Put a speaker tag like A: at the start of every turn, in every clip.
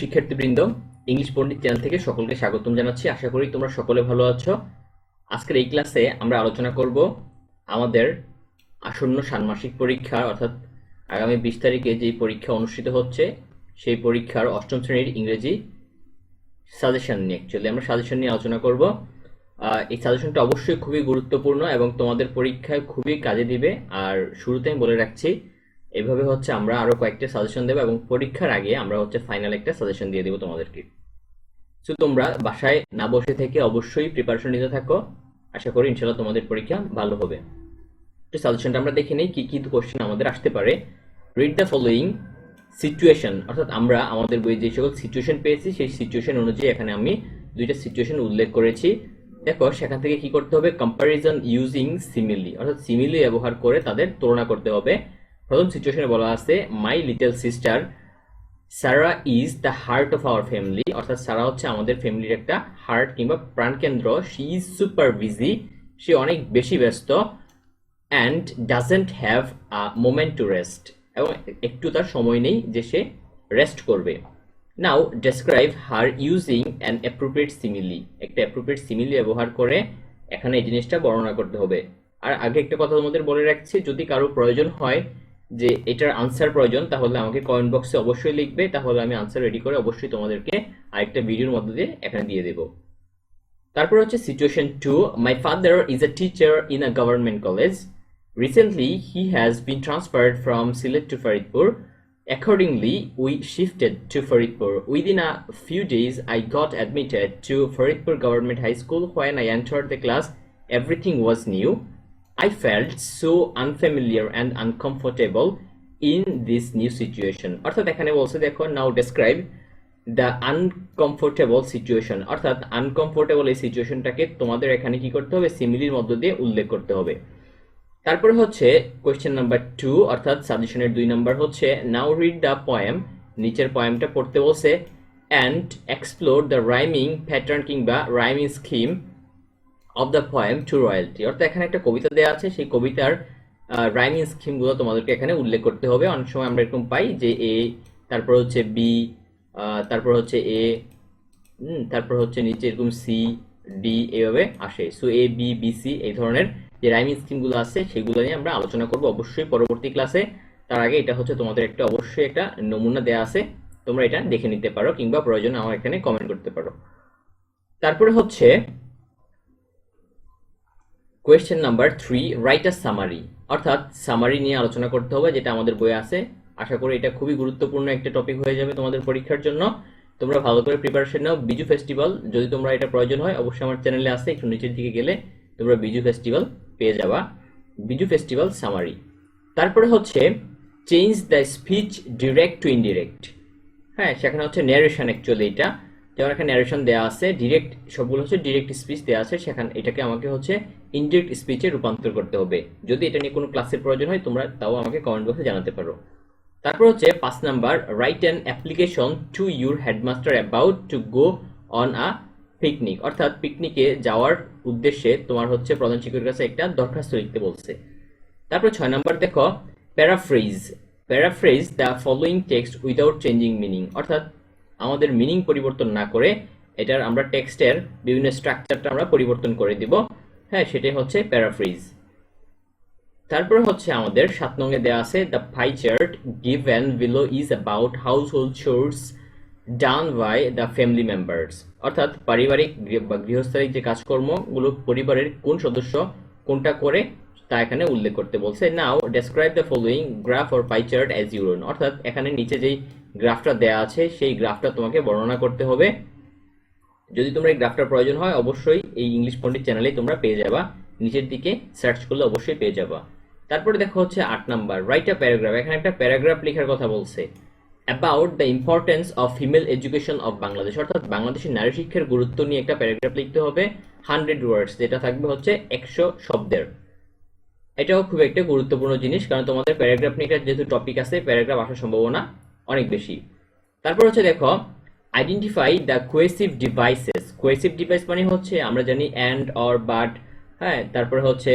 A: শিক্ষার্থীবৃন্দ, ইংলিশ পণ্ডিত চ্যানেল থেকে সকলকে স্বাগতম জানাচ্ছি। আশা করি তোমরা সকলে ভালো আছো। আজকের এই ক্লাসে আমরা আলোচনা করব আমাদের আসন্ন ষান্মাসিক পরীক্ষা, অর্থাৎ আগামী বিশ তারিখে যেই পরীক্ষা অনুষ্ঠিত হচ্ছে, সেই পরীক্ষার অষ্টম শ্রেণির ইংরেজি সাজেশন নিয়ে অ্যাকচুয়ালি আমরা সাজেশন নিয়ে আলোচনা করব। এই সাজেশনটা অবশ্যই খুবই গুরুত্বপূর্ণ এবং তোমাদের পরীক্ষায় খুবই কাজে দিবে। আর শুরুতে আমি বলে রাখছি এভাবে হচ্ছে আমরা আরও কয়েকটা সাজেশন দেবো এবং পরীক্ষার আগে আমরা হচ্ছে ফাইনাল একটা সাজেশন দিয়ে দেবো তোমাদেরকে। সো তোমরা বাসায় না বসে থেকে অবশ্যই প্রিপারেশন নিতে থাকো। আশা করি ইনশাল্লাহ তোমাদের পরীক্ষা ভালো হবে। তো সাজেশনটা আমরা দেখে নেই, কি কি কোশ্চেন আমাদের আসতে পারে। রিড দ্য ফলোয়িং সিচুয়েশন অর্থাৎ আমরা আমাদের বইয়ে যে সকল সিচুয়েশন পেয়েছি, সেই সিচুয়েশন অনুযায়ী এখানে আমি দুইটা সিচুয়েশন উল্লেখ করেছি। দেখো, সেখান থেকে কি করতে হবে? কম্পারিজন ইউজিং সিমিলি অর্থাৎ সিমিলি ব্যবহার করে তাদের তুলনা করতে হবে। প্রথম সিচুয়েশনে বলা আছে my little sister Sara is the heart of our family অর্থাৎ সারা হচ্ছে আমাদের ফ্যামিলির একটা হার্ট কিংবা প্রাণকেন্দ্র। শি ইজ সুপার বিজি সে অনেক বেশি ব্যস্ত and doesn't have a moment to rest এবং একটু তার সময় নেই যে সে রেস্ট করবে। Now describe her using an appropriate simile একটা অ্যাপ্রোপ্রিয়েট সিমিলি ব্যবহার করে এখানে এই জিনিসটা বর্ণনা করতে হবে। আর আগে একটা কথা তোমাদের বলে রাখছি, যদি কারও প্রয়োজন হয় যে এটার আনসার প্রয়োজন তাহলে আমাকে কমেন্ট বক্সে অবশ্যই লিখবে তাহলে আমি আনসার রেডি করে অবশ্যই তোমাদেরকে আরেকটা ভিডিওর মধ্যে দিয়ে এখানে দিয়ে দেবো তারপর হচ্ছে situation two my father is a teacher in a government college recently he has been transferred from Sylhet to Faridpur Accordingly, we shifted to Faridpur. Within a few days, I got admitted to Faridpur Government High School. When I entered the class, everything was new. I felt so unfamiliar and uncomfortable in this new situation. অর্থাৎ এখানে বলছে, দেখো now describe the uncomfortable situation অর্থাৎ uncomfortable এই সিচুয়েশনটাকে তোমাদের এখানে কি করতে হবে? সিমিলির মধ্য দিয়ে উল্লেখ করতে হবে। তারপরে হচ্ছে কোয়েশ্চেন নাম্বার টু অর্থাৎ সাজেশনের দুই নাম্বার হচ্ছে নাও রিড দ্য পয়েম নিচের পয়েমটা পড়তে বলছে and explore the rhyming pattern কিংবা rhyming scheme of the poem to royalty অর্থাৎ এখানে একটা কবিতা দেওয়া আছে, সেই কবিতার রাইমিং স্কিমগুলো তোমাদেরকে এখানে উল্লেখ করতে হবে। অনেক সময় আমরা এরকম পাই যে এ, তারপর হচ্ছে বি তারপর হচ্ছে এ তারপর হচ্ছে নিচে এরকম সি, ডি এভাবে আসে। So A, B B, C এই ধরনের যে রাইমিং স্কিমগুলো আছে, সেগুলো নিয়ে আমরা আলোচনা করব অবশ্যই পরবর্তী ক্লাসে। তার আগে এটা হচ্ছে তোমাদের একটা অবশ্যই একটা নমুনা দেওয়া আছে, তোমরা এটা দেখে নিতে পারো কিংবা প্রয়োজনে আমার এখানে কমেন্ট করতে পারো। তারপরে হচ্ছে question number three write a summary অর্থাৎ সামারি নিয়ে আলোচনা করতে হবে, যেটা আমাদের বইয়ে আছে। আশা করি এটা খুবই গুরুত্বপূর্ণ একটা টপিক হয়ে যাবে তোমাদের পরীক্ষার জন্য। তোমরা ভালো করে প্রিপারেশন নাও। বিজু ফেস্টিভ্যাল যদি তোমরা এটা প্রয়োজন হয়, অবশ্যই আমার চ্যানেলে আছে, একটু নিচের দিকে গেলে তোমরা বিজু ফেস্টিভ্যাল পেয়ে যাবা। বিজু ফেস্টিভ্যাল সামারি তারপরে হচ্ছে change the speech direct to indirect হ্যাঁ সেখানে হচ্ছে ন্যারেশন অ্যাকচুয়ালি এটা। যেমন এখানে ন্যারেশন দেওয়া আছে ডিরেক্ট সবগুলো হচ্ছে ডিরেক্ট স্পিচ দেওয়া আছে, সেখানে এটাকে আমাকে হচ্ছে ইনডিরেক্ট স্পিচে রূপান্তর করতে হবে। যদি এটা নিয়ে কোনো ক্লাসের প্রয়োজন হয়, তোমরা তাও আমাকে কমেন্ট বক্সে জানাতে পারো। তারপর হচ্ছে পাঁচ number write an application to your headmaster about to go on a picnic অর্থাৎ পিকনিকে যাওয়ার উদ্দেশ্যে তোমার হচ্ছে প্রধান শিক্ষকের কাছে একটা দরখাস্ত লিখতে বলছে। তারপর ছয় নাম্বার দেখো paraphrase paraphrase the following text without changing meaning অর্থাৎ আমাদের মিনিং পরিবর্তন না করে এটার আমরা টেক্সটের বিভিন্ন স্ট্রাকচারটা আমরা পরিবর্তন করে দিব। হ্যাঁ সেটাই হচ্ছে প্যারাফ্রিজ তারপরে হচ্ছে আমাদের সাত নঙ্গে দেওয়া আছে the pie chart given below is about household chores done by the family members অর্থাৎ পারিবারিক বা গৃহস্থালিক যে কাজকর্মগুলো পরিবারের কোন সদস্য কোনটা করে তা এখানে উল্লেখ করতে বলছে। Now describe the following graph or pie chart as ইউরোন অর্থাৎ এখানে নিচে যেই গ্রাফটা দেওয়া আছে, সেই গ্রাফটা তোমাকে বর্ণনা করতে হবে। যদি তোমরা এই গ্রাফটার প্রয়োজন হয়, অবশ্যই এই ইংলিশ পণ্ডিত চ্যানেলেই তোমরা পেয়ে যাবা। নিচের দিকে সার্চ করলে অবশ্যই পেয়ে যাবা। তারপরে দেখো হচ্ছে আট নাম্বার রাইট আ প্যারাগ্রাফ এখানে একটা প্যারাগ্রাফ লেখার কথা বলছে। About the importance of female education of Bangladesh অর্থাৎ বাংলাদেশের নারী শিক্ষার গুরুত্ব নিয়ে একটা প্যারাগ্রাফ লিখতে হবে। হান্ড্রেড ওয়ার্ডস যেটা থাকবে হচ্ছে একশো শব্দের। এটাও খুব একটা গুরুত্বপূর্ণ জিনিস, কারণ তোমাদের প্যারাগ্রাফ নিয়ে একটা যেহেতু টপিক আছে প্যারাগ্রাফ আসার সম্ভাবনা অনেক বেশি। তারপর হচ্ছে দেখো identify the cohesive devices cohesive device মানে হচ্ছে আমরা জানি অ্যান্ড অর বাট হ্যাঁ? তারপরে হচ্ছে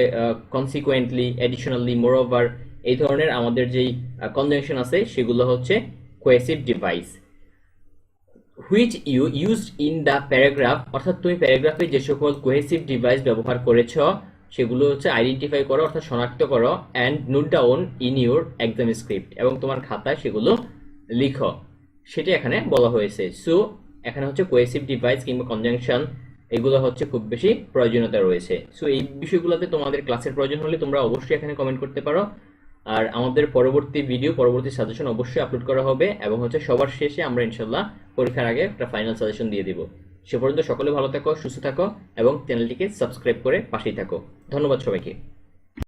A: কনসিকুয়েন্টলি এডিশনালি মোরওভার এই ধরনের আমাদের যেই কনজাংশন আছে, সেগুলো হচ্ছে cohesive device which you used in the paragraph অর্থাৎ তুমি প্যারাগ্রাফে যে সকল কোহেসিভ ডিভাইস ব্যবহার করেছ, সেগুলো হচ্ছে আইডেন্টিফাই করো, অর্থাৎ শনাক্ত করো and note down in your exam script এবং তোমার খাতায় সেগুলো লিখো। সেটা এখানে বলা হয়েছে। সো, এখানে হচ্ছে কোয়েসিভ ডিভাইস কিংবা কনজাংশন এগুলো হচ্ছে খুব বেশি প্রয়োজনীয়তা রয়েছে। সো, এই বিষয়গুলোতে তোমাদের ক্লাসের প্রয়োজন হলে তোমরা অবশ্যই এখানে কমেন্ট করতে পারো। আর আমাদের পরবর্তী ভিডিও পরবর্তী সাজেশন অবশ্যই আপলোড করা হবে এবং হচ্ছে সবার শেষে আমরা ইনশাল্লাহ পরীক্ষার আগে একটা ফাইনাল সাজেশন দিয়ে দিব। সে পর্যন্ত সকলে ভালো থাকো, সুস্থ থাকো এবং চ্যানেলটিকে সাবস্ক্রাইব করে পাশেই থাকো। ধন্যবাদ সবাইকে।